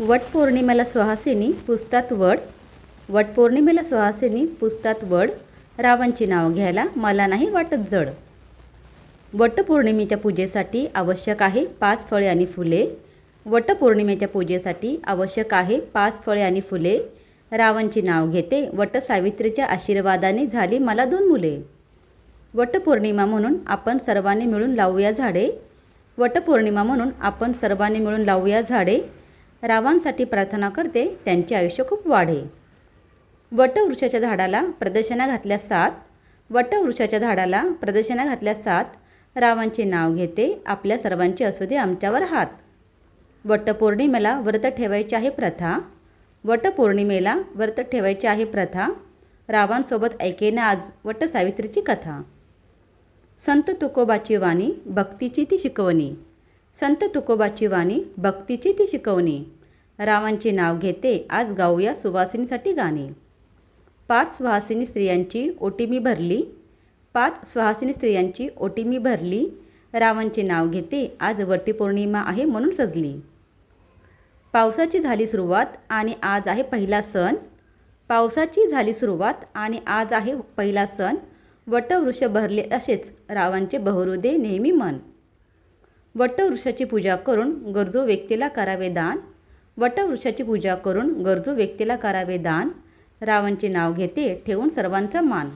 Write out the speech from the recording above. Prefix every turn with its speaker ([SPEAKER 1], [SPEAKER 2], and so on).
[SPEAKER 1] वटपौर्णिमेला सुहासिनी पुसतात वड. वटपौर्णिमेला सुहासिनी पुसतात वड. रावांची नाव घ्यायला मला नाही वाटत जड. वटपौर्णिमेच्या पूजेसाठी आवश्यक आहे पाच फळे आणि फुले. वटपौर्णिमेच्या पूजेसाठी आवश्यक आहे पाच फळे आणि फुले. रावांची नाव घेते वट सावित्रीच्या आशीर्वादाने झाली मला दोन मुले. वटपौर्णिमा म्हणून आपण सर्वांनी मिळून लावूया झाडे. वटपौर्णिमा म्हणून आपण सर्वांनी मिळून लावूया झाडे. रावांसाठी प्रार्थना करते त्यांचे आयुष्य खूप वाढे. वटवृक्षाच्या झाडाला प्रदर्शना घातल्या सात. वटवृक्षाच्या झाडाला प्रदर्शना घातल्या सात. रावांचे नाव घेते आपल्या सर्वांचे असू दे आमच्यावर हात. वटपौर्णिमेला व्रत ठेवायची आहे प्रथा. वटपौर्णिमेला व्रत ठेवायची आहे प्रथा. रावांसोबत ऐकेनं आज वटसावित्रीची कथा. संत तुकोबाची वाणी भक्तीची ती शिकवणी. संत तुकोबाची वाणी भक्तीची ती शिकवणी. रावांचे नाव घेते. आज गाऊया सुवासिनीसाठी गाणे. पाच सुहासिनी स्त्रियांची ओटी मी भरली. पाच सुहासिनी स्त्रियांची ओटी मी भरली. रावांचे नाव घेते. आज वटीपौर्णिमा आहे म्हणून सजली. पावसाची झाली सुरुवात आणि आज आहे पहिला सण. पावसाची झाली सुरुवात आणि आज आहे पहिला सण. वटवृक्ष भरले असेच रावांचे बहरू नेहमी मन. वटवृक्षाची पूजा करून गरजू व्यक्तीला करावे दान. वटवृक्षाची पूजा करून गरजू व्यक्तीला करावे दान रावणचे नाव घेते ठेवून सर्वांचा मान.